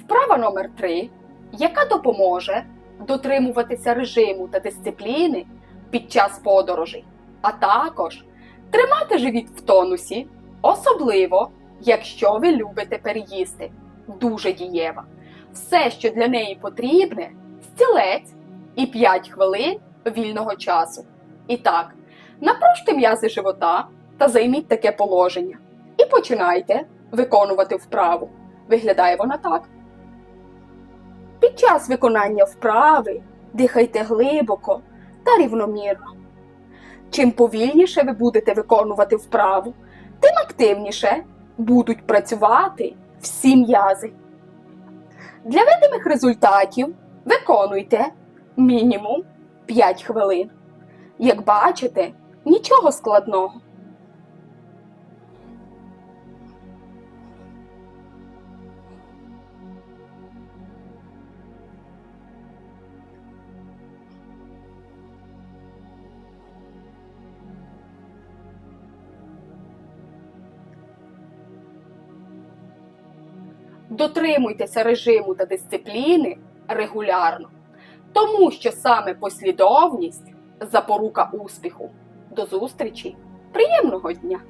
Вправа номер 3 яка допоможе дотримуватися режиму та дисципліни під час подорожей, а також тримати живіт в тонусі, особливо якщо ви любите переїсти. Дуже дієва. Все, що для неї потрібне, стілець і 5 хвилин вільного часу. І так, напружте м'язи живота та займіть таке положення. І починайте виконувати вправу. Виглядає вона так. Під час виконання вправи дихайте глибоко та рівномірно. Чим повільніше ви будете виконувати вправу, тим активніше будуть працювати всі м'язи. Для видимих результатів виконуйте мінімум 5 хвилин. Як бачите, нічого складного. Дотримуйтеся режиму та дисципліни регулярно, тому що саме послідовність запорука успіху. До зустрічі! Приємного дня!